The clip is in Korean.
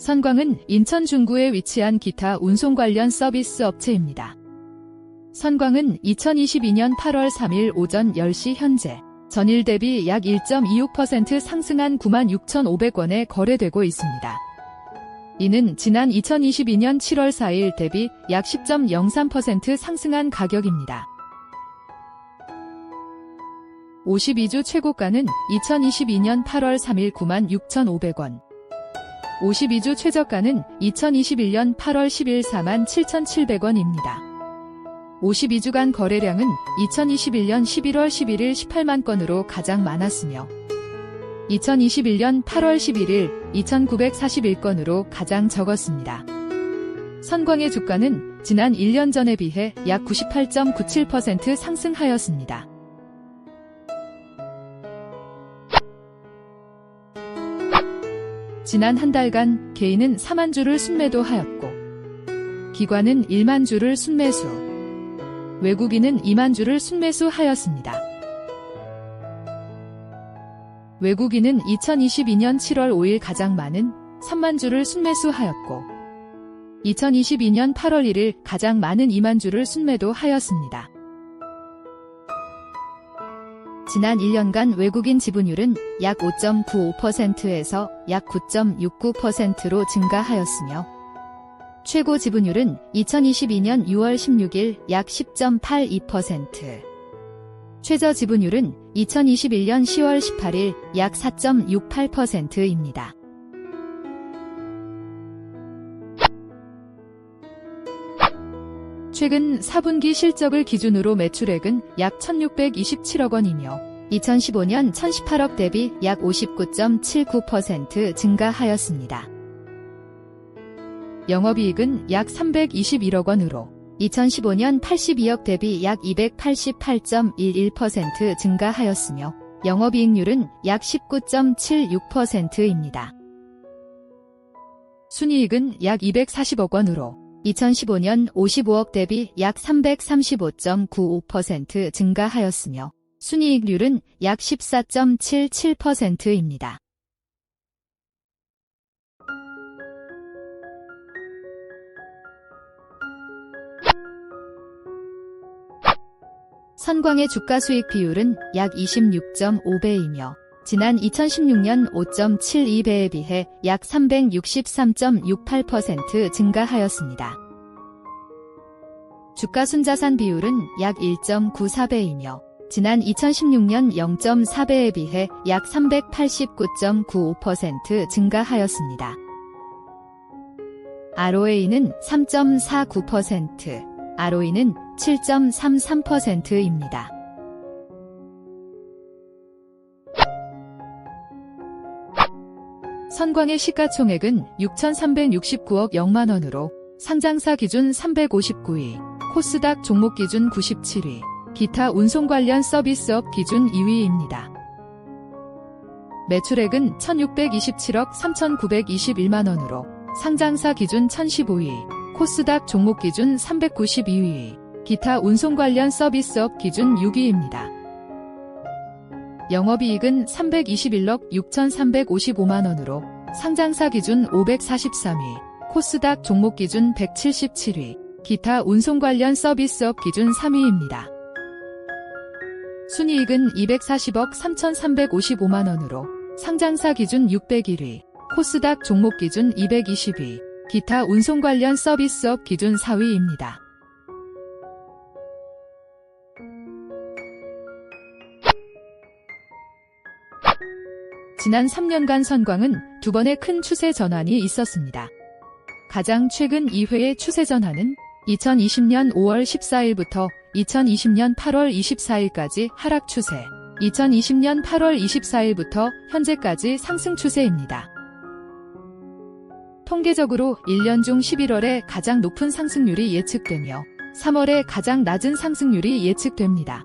선광은 인천 중구에 위치한 기타 운송 관련 서비스 업체입니다. 선광은 2022년 8월 3일 오전 10시 현재 전일 대비 약 1.26% 상승한 96,500원에 거래되고 있습니다. 이는 지난 2022년 7월 4일 대비 약 10.03% 상승한 가격입니다. 52주 최고가는 2022년 8월 3일 96,500원. 52주 최저가는 2021년 8월 10일 47,700원입니다. 52주간 거래량은 2021년 11월 11일 18만 건으로 가장 많았으며 2021년 8월 11일 2,941건으로 가장 적었습니다. 선광의 주가는 지난 1년 전에 비해 약 98.97% 상승하였습니다. 지난 한 달간 개인은 4만 주를 순매도하였고 기관은 1만 주를 순매수, 외국인은 2만 주를 순매수하였습니다. 외국인은 2022년 7월 5일 가장 많은 3만 주를 순매수하였고 2022년 8월 1일 가장 많은 2만 주를 순매도하였습니다. 지난 1년간 외국인 지분율은 약 5.95%에서 약 9.69%로 증가하였으며 최고 지분율은 2022년 6월 16일 약 10.82%, 최저 지분율은 2021년 10월 18일 약 4.68%입니다. 최근 4분기 실적을 기준으로 매출액은 약 1627억 원이며 2015년 1018억 대비 약 59.79% 증가하였습니다. 영업이익은 약 321억 원으로 2015년 82억 대비 약 288.11% 증가하였으며 영업이익률은 약 19.76%입니다. 순이익은 약 240억 원으로 2015년 55억 대비 약 335.95% 증가하였으며 순이익률은 약 14.77%입니다. 선광의 주가 수익 비율은 약 26.5배이며 지난 2016년 5.72배에 비해 약 363.68% 증가하였습니다. 주가 순자산 비율은 약 1.94배이며 지난 2016년 0.4배에 비해 약 389.95% 증가하였습니다. ROA는 3.49%, ROE는 7.33%입니다. 선광의 시가총액은 6,369억 0만 원으로 상장사 기준 359위, 코스닥 종목 기준 97위, 기타 운송 관련 서비스업 기준 2위입니다. 매출액은 1,627억 3,921만 원으로 상장사 기준 1,015위, 코스닥 종목 기준 392위, 기타 운송 관련 서비스업 기준 6위입니다. 영업이익은 321억 6,355만 원으로 상장사 기준 543위, 코스닥 종목 기준 177위, 기타 운송 관련 서비스업 기준 3위입니다. 순이익은 240억 3,355만 원으로 상장사 기준 601위, 코스닥 종목 기준 220위, 기타 운송 관련 서비스업 기준 4위입니다. 지난 3년간 선광은 두 번의 큰 추세 전환이 있었습니다. 가장 최근 2회의 추세 전환은 2020년 5월 14일부터 2020년 8월 24일까지 하락 추세, 2020년 8월 24일부터 현재까지 상승 추세입니다. 통계적으로 1년 중 11월에 가장 높은 상승률이 예측되며 3월에 가장 낮은 상승률이 예측됩니다.